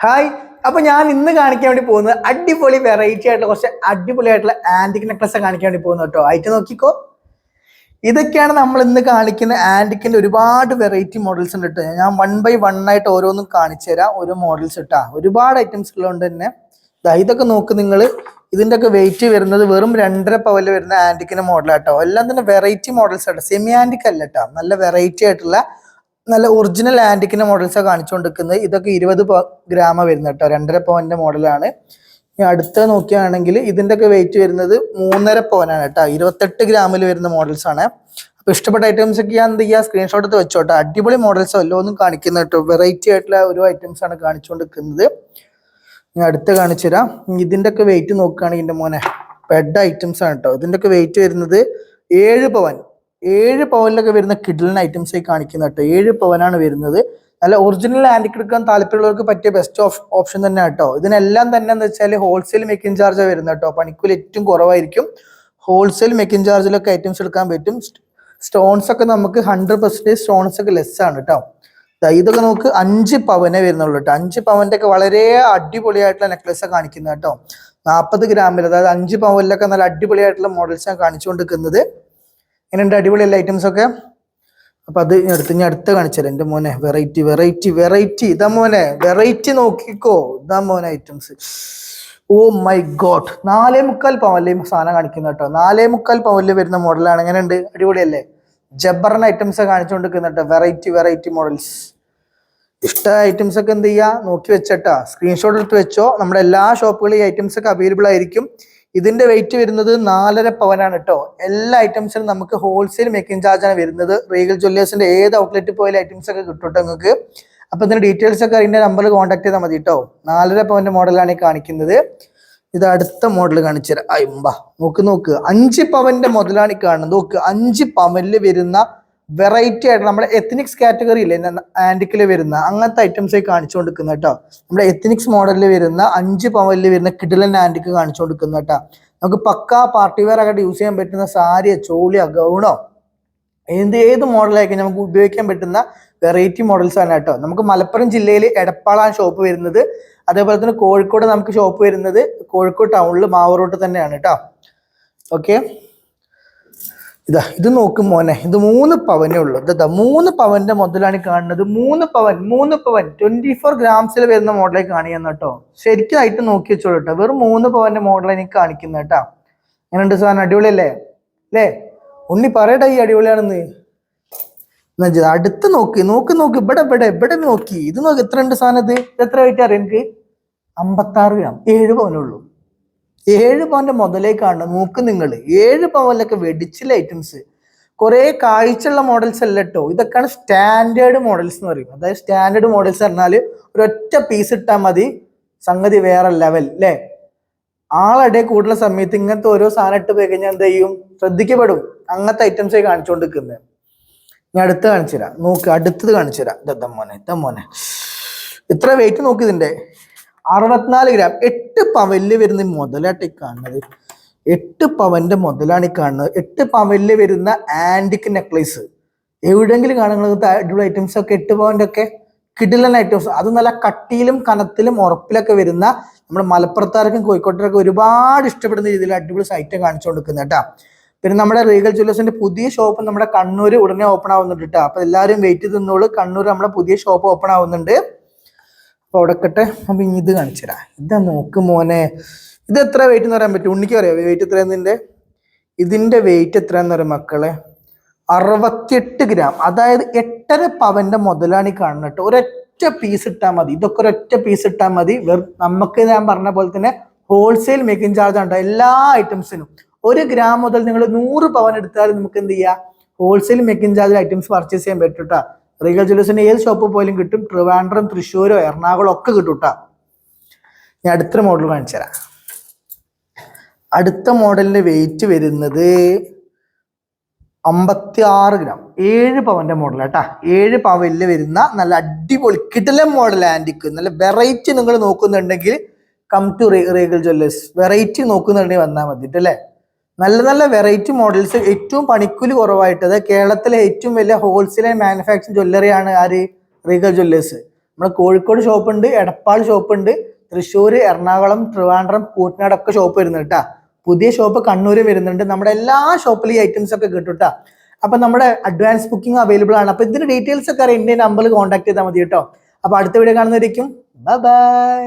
Hi അപ്പൊ ഞാൻ ഇന്ന് കാണിക്കാൻ വേണ്ടി പോകുന്നത് അടിപൊളി വെറൈറ്റി ആയിട്ടുള്ള കുറച്ച് അടിപൊളി ആയിട്ടുള്ള ആന്റിക് നെക്ലസ് കാണിക്കാൻ വേണ്ടി പോകുന്നു കേട്ടോ. ആയിട്ട് നോക്കിക്കോ. ഇതൊക്കെയാണ് നമ്മൾ ഇന്ന് കാണിക്കുന്ന ആന്റിക്കിന്റെ ഒരുപാട് വെറൈറ്റി മോഡൽസ് ഉണ്ട് കേട്ടോ. ഞാൻ വൺ ബൈ വൺ ആയിട്ട് ഓരോന്നും കാണിച്ചു തരാം. ഓരോ മോഡൽസ് ഇട്ടാ. ഒരുപാട് ഐറ്റംസ് ഉള്ളതുകൊണ്ട് തന്നെ ഇതൊക്കെ നോക്ക് നിങ്ങൾ ഇതിന്റെ ഒക്കെ വെയിറ്റ് വരുന്നത് വെറും രണ്ടര പവൽ വരുന്ന ആന്റിക്കിന്റെ മോഡലാട്ടോ എല്ലാം തന്നെ variety models auto semi antique അല്ല കേട്ടോ. നല്ല വെറൈറ്റി ആയിട്ടുള്ള നല്ല ഒറിജിനൽ ആന്റിക്കിന്റെ മോഡൽസാണ് കാണിച്ചുകൊണ്ടിരിക്കുന്നത് ഇതൊക്കെ ഇരുപത് ഗ്രാമ വരുന്നത് കേട്ടോ. രണ്ടര പവന്റെ മോഡലാണ് ഇനി അടുത്ത നോക്കുകയാണെങ്കിൽ ഇതിന്റെ ഒക്കെ വെയിറ്റ് വരുന്നത് മൂന്നര പവനാണ് കേട്ടോ. ഇരുപത്തെട്ട് ഗ്രാമിൽ വരുന്ന മോഡൽസ് ആണ്. അപ്പൊ ഇഷ്ടപ്പെട്ട ഐറ്റംസ് ഒക്കെ ഞാൻ എന്ത് ചെയ്യുക സ്ക്രീൻഷോട്ട് വെച്ചോട്ടെ അടിപൊളി മോഡൽസ് വല്ലതൊന്നും കാണിക്കുന്നത് കേട്ടോ. വെറൈറ്റി ആയിട്ടുള്ള ഒരു ഐറ്റംസ് ആണ് കാണിച്ചുകൊണ്ടിരിക്കുന്നത് ഞാൻ അടുത്ത് കാണിച്ചു തരാം. ഇതിന്റെ ഒക്കെ വെയിറ്റ് നോക്കുകയാണെങ്കിൽ എന്റെ മോനെ ബെഡ് ഐറ്റംസ് ആണ് കേട്ടോ. ഇതിന്റെ ഒക്കെ വെയിറ്റ് വരുന്നത് ഏഴ് പവൻ ഏഴ് പവനിലൊക്കെ വരുന്ന കിഡിലൻ ഐറ്റംസ് കാണിക്കുന്ന കേട്ടോ. ഏഴ് പവനാണ് വരുന്നത്. നല്ല ഒറിജിനൽ ആന്റിക് എടുക്കാൻ താല്പര്യമുള്ളവർക്ക് പറ്റിയ ബെസ്റ്റ് ഓഫ് ഓപ്ഷൻ തന്നെ കേട്ടോ. ഇതിനെല്ലാം തന്നെ എന്ന് വെച്ചാൽ ഹോൾസെയിൽ മേക്കിംഗ് ചാർജ് വരുന്നത് കേട്ടോ. പണിക്കൂലി ഏറ്റവും കുറവായിരിക്കും. ഹോൾസെയിൽ മേക്കിംഗ് ചാർജിലൊക്കെ ഐറ്റംസ് എടുക്കാൻ പറ്റും. സ്റ്റോൺസ് ഒക്കെ നമുക്ക് ഹൺഡ്രഡ് പെർസെന്റേജ് സ്റ്റോൺസ് ഒക്കെ ലെസ് ആണ് കേട്ടോ. ഇതൊക്കെ നമുക്ക് അഞ്ച് പവനെ വരുന്നുള്ളൂ കേട്ടോ. അഞ്ച് പവന്റെ ഒക്കെ വളരെ അടിപൊളിയായിട്ടുള്ള നെക്ലസ് കാണിക്കുന്നത് കേട്ടോ. നാൽപ്പത് ഗ്രാമിൽ അതായത് അഞ്ച് പവനിലൊക്കെ നല്ല അടിപൊളിയായിട്ടുള്ള മോഡൽസ് ആണ് കാണിച്ചുകൊണ്ടിരിക്കുന്നത്. എങ്ങനെയുണ്ട് അടിപൊളിയല്ല ഐറ്റംസ് ഒക്കെ. അപ്പൊ അത് ഞാൻ അടുത്ത് ഞാൻ അടുത്ത് കാണിച്ചുതരാം. എന്റെ മോനെ വെറൈറ്റി വെറൈറ്റി വെറൈറ്റി ഇതാ മോനെ വെറൈറ്റി നോക്കിക്കോ. ഇതാ മോനെ ഐറ്റംസ് ഓ മൈ ഗോഡ് നാലേ മുക്കാൽ പവനിലെ സാധനം കാണിക്കുന്ന കേട്ടോ. നാലേ മുക്കാൽ പവല്ലേ വരുന്ന മോഡലാണ് എങ്ങനെയുണ്ട്? അടിപൊളിയല്ലേ? ജബ്ബറിന് ഐറ്റംസ് കാണിച്ചുകൊണ്ടിരിക്കുന്ന കേട്ടോ. വെറൈറ്റി വെറൈറ്റി മോഡൽസ് ഇഷ്ട ഐറ്റംസ് ഒക്കെ എന്ത് ചെയ്യുക നോക്കി വെച്ചട്ടാ. സ്ക്രീൻഷോട്ട് എടുത്ത് വെച്ചോ. നമ്മുടെ എല്ലാ ഷോപ്പുകളിലും ഈ ഐറ്റംസ് ഒക്കെ അവൈലബിൾ ആയിരിക്കും. ഇതിന്റെ വെയിറ്റ് വരുന്നത് നാലര പവനാണ് കേട്ടോ എല്ലാ ഐറ്റംസിനും നമുക്ക് ഹോൾസെയിൽ മേക്കിംഗ് ചാർജാണ് വരുന്നത്. റീഗൽ ജ്വല്ലേഴ്സിന്റെ ഏത് ഔട്ട്ലെറ്റ് പോയാലും ഐറ്റംസ് ഒക്കെ കിട്ടും നിങ്ങൾക്ക്. അപ്പൊ ഇതിന്റെ ഡീറ്റെയിൽസ് ഒക്കെ അതിന്റെ നമ്പർ കോൺടാക്ട് ചെയ്താൽ മതി കേട്ടോ നാലര പവന്റെ മോഡലാണ് ഈ കാണിക്കുന്നത്. ഇത് അടുത്ത മോഡൽ കാണിച്ചു തരാം അയ്യമ്പ നോക്ക് നോക്ക്. അഞ്ച് പവന്റെ മുതലാണ് ഈ കാണുന്നത്. നോക്ക് അഞ്ച് പവനിൽ വരുന്ന വെറൈറ്റി ആയിട്ട് നമ്മുടെ എത്തനിക്സ് കാറ്റഗറി ഇല്ലേ ആന്റിക്കിൽ വരുന്ന അങ്ങനത്തെ ഐറ്റംസ് കാണിച്ചു കൊടുക്കുന്ന കേട്ടോ. നമ്മുടെ എത്തനിക്സ് മോഡലിൽ വരുന്ന അഞ്ച് പവനിൽ വരുന്ന കിഡിലൻ കാണിച്ചു കൊടുക്കുന്ന കേട്ടോ. നമുക്ക് പക്കാ പാർട്ടി വെയർ ആയിട്ട് യൂസ് ചെയ്യാൻ പറ്റുന്ന സാരിയോ ചോളിയോ ഗൗണോ എന്ത് ഏത് മോഡലായിരിക്കും നമുക്ക് ഉപയോഗിക്കാൻ പറ്റുന്ന വെറൈറ്റി മോഡൽസ് ആണ് കേട്ടോ. നമുക്ക് മലപ്പുറം ജില്ലയിൽ എടപ്പാളാണ് ഷോപ്പ് വരുന്നത്. അതേപോലെ തന്നെ കോഴിക്കോട് നമുക്ക് ഷോപ്പ് വരുന്നത് കോഴിക്കോട് ടൗണിൽ മാവൂർ തന്നെയാണ് കേട്ടോ. ഓക്കെ ഇതാ ഇത് നോക്കും മോനെ ഇത് മൂന്ന് പവനേ ഉള്ളൂ. ഇതാ മൂന്ന് പവന്റെ മുതലാണ് കാണുന്നത്. മൂന്ന് പവൻ മൂന്ന് പവൻ ട്വന്റി ഫോർ ഗ്രാംസിൽ വരുന്ന മോഡലേ കാണിക്കുന്ന കേട്ടോ. ശരിക്കും ആയിട്ട് നോക്കി വെച്ചോളൂ കേട്ടോ. വെറും മൂന്ന് പവന്റെ മോഡലാണ് എനിക്ക് കാണിക്കുന്നത് കേട്ടോ. അങ്ങനെയുണ്ട് സാധനം? അടിപൊളിയല്ലേ? അല്ലേ? ഉണ്ണി പറയട്ടെ ഈ അടിപൊളിയാണെന്ന്. അടുത്ത് നോക്കി നോക്ക് നോക്ക്. ഇവിടെ ഇവിടെ ഇവിടെ നോക്കി. ഇത് നോക്ക് എത്ര ഉണ്ട് സാധനം ഇത്? എത്ര വെയിറ്റ് അറിയാം എനിക്ക്? അമ്പത്താറ് ഗ്രാം. ഏഴ് പവനുള്ളൂ ഏഴ് പവന്റെ മുതലേക്കാണ് നോക്ക് നിങ്ങൾ ഏഴ് പവനിലൊക്കെ വെടിച്ചില്ല ഐറ്റംസ് കുറെ കാഴ്ചയുള്ള മോഡൽസ് അല്ല കേട്ടോ ഇതൊക്കെയാണ് സ്റ്റാൻഡേർഡ് മോഡൽസ് എന്ന് പറയും അതായത് സ്റ്റാൻഡേർഡ് മോഡൽസ് പറഞ്ഞാൽ ഒരൊറ്റ പീസ് ഇട്ടാൽ മതി. സംഗതി വേറെ ലെവൽ അല്ലേ ആളടെ കൂടുതൽ സമയത്ത് ഇങ്ങനത്തെ ഓരോ സാധനം ഇട്ട് പോയി കഴിഞ്ഞാൽ എന്ത് ചെയ്യും? ശ്രദ്ധിക്കപ്പെടും. അങ്ങനത്തെ ഐറ്റംസ് ആയി കാണിച്ചുകൊണ്ടിരിക്കുന്നത് ഞാൻ അടുത്ത് കാണിച്ചു തരാം നോക്ക് അടുത്തത് കാണിച്ചു തരാം ഇതാ മോനെ ഇതാ മോനെ. ഇത്ര വെയിറ്റ് നോക്ക് ഇതിന്റെ. അറുപത്തിനാല് ഗ്രാം എട്ട് പവൽ വരുന്ന മുതലായിട്ട് കാണുന്നത്. എട്ട് പവന്റെ മുതലാണ് ഈ കാണുന്നത്. എട്ട് പവൽ വരുന്ന ആന്റിക് നെക്ലേസ് എവിടെങ്കിലും കാണുന്നത് അടിപൊളി ഐറ്റംസ് ഒക്കെ എട്ട് പവന്റെ ഒക്കെ കിടിലൻ ഐറ്റംസ് അത് നല്ല കട്ടിയിലും കനത്തിലും ഉറപ്പിലൊക്കെ വരുന്ന നമ്മുടെ മലപ്പുറത്താർക്കും കോഴിക്കോട്ടുകാർക്കും ഒരുപാട് ഇഷ്ടപ്പെടുന്ന രീതിയിൽ അടിപൊളി സൈറ്റ് കാണിച്ചു കൊടുക്കുന്നത് കേട്ടോ. പിന്നെ നമ്മുടെ റീഗൽ ജ്വല്ലേഴ്സിന്റെ പുതിയ ഷോപ്പ് നമ്മുടെ കണ്ണൂർ ഉടനെ ഓപ്പൺ ആവുന്നുണ്ട് കേട്ടോ. അപ്പൊ എല്ലാവരും വെയിറ്റ് തിന്നോളൂ കണ്ണൂർ നമ്മുടെ പുതിയ ഷോപ്പ് ഓപ്പൺ ആവുന്നുണ്ട്. അപ്പൊ അവിടെ കട്ടെ അപ്പൊ ഇനി ഇത് കാണിച്ചു തരാം. ഇതാ നോക്ക് മോനെ. ഇത് എത്ര വെയിറ്റ് എന്ന് പറയാൻ പറ്റും? ഉണ്ണിക്ക് അറിയാം വെയിറ്റ് എത്ര ഇതിന്റെ? ഇതിന്റെ വെയിറ്റ് എത്രയാന്ന് പറയും മക്കളെ? അറുപത്തിയെട്ട് ഗ്രാം അതായത് എട്ടര പവന്റെ മുതലാണ് ഈ കാണുന്നത് ഒരൊറ്റ പീസ് ഇട്ടാൽ മതി. ഇതൊക്കെ ഒരൊറ്റ പീസ് ഇട്ടാൽ മതി. നമുക്ക് ഞാൻ പറഞ്ഞ പോലെ തന്നെ ഹോൾസെയിൽ മേക്കിംഗ് ചാർജ് ഉണ്ട് എല്ലാ ഐറ്റംസിനും ഒരു ഗ്രാം മുതൽ നിങ്ങൾ നൂറ് പവൻ എടുത്താലും നമുക്ക് എന്ത് ചെയ്യാം? ഹോൾസെയിൽ മേക്കിംഗ് ചാർജിൽ ഐറ്റംസ് പർച്ചേസ് ചെയ്യാൻ പറ്റും കേട്ടോ. റീഗൽ ജ്വല്ലേഴ്സിന്റെ ഏത് ഷോപ്പ് പോലും കിട്ടും. ട്രിവാൻഡ്രം തൃശ്ശൂരോ എറണാകുളം ഒക്കെ കിട്ടും കേട്ടോ ഞാൻ അടുത്ത മോഡൽ കാണിച്ചു തരാം. അടുത്ത മോഡലിന്റെ വെയിറ്റ് വരുന്നത് അമ്പത്തി ആറ് ഗ്രാം ഏഴ് പവന്റെ മോഡൽ കേട്ടാ ഏഴ് പവനിൽ വരുന്ന നല്ല അടിപൊളി കിടലൻ മോഡൽ ആന്റിക്ക് നല്ല വെറൈറ്റി നിങ്ങൾ നോക്കുന്നുണ്ടെങ്കിൽ come to Regal Jewellers variety നോക്കുന്നുണ്ടെങ്കിൽ വന്നാൽ മതി അല്ലേ നല്ല നല്ല വെറൈറ്റി മോഡൽസ് ഏറ്റവും പണിക്കൂലി കുറവായിട്ടത് കേരളത്തിലെ ഏറ്റവും വലിയ ഹോൾസെയിൽ മാനുഫാക്ചറിങ് ജ്വല്ലറിയാണ് ആര്? റീഗൽ ജ്വല്ലേഴ്സ് നമ്മുടെ കോഴിക്കോട് ഷോപ്പ് ഉണ്ട് എടപ്പാൾ ഷോപ്പ് ഉണ്ട് തൃശ്ശൂർ എറണാകുളം ട്രിവാൻഡ്രം കൂട്ടനാട് ഒക്കെ ഷോപ്പ് വരുന്നുണ്ട് കേട്ടാ പുതിയ ഷോപ്പ് കണ്ണൂര് വരുന്നുണ്ട്. നമ്മുടെ എല്ലാ ഷോപ്പിലും ഈ ഐറ്റംസ് ഒക്കെ കിട്ടും കേട്ടോ അപ്പൊ നമ്മുടെ അഡ്വാൻസ് ബുക്കിംഗ് അവൈലബിൾ ആണ്. അപ്പൊ ഇതിന്റെ ഡീറ്റെയിൽസ് ഒക്കെ അറിയാം. എന്റെ നമ്പറിൽ കോൺടാക്ട് ചെയ്താൽ മതി കേട്ടോ അപ്പൊ അടുത്ത വീഡിയോ കാണുന്നതായിരിക്കും ബൈ ബൈ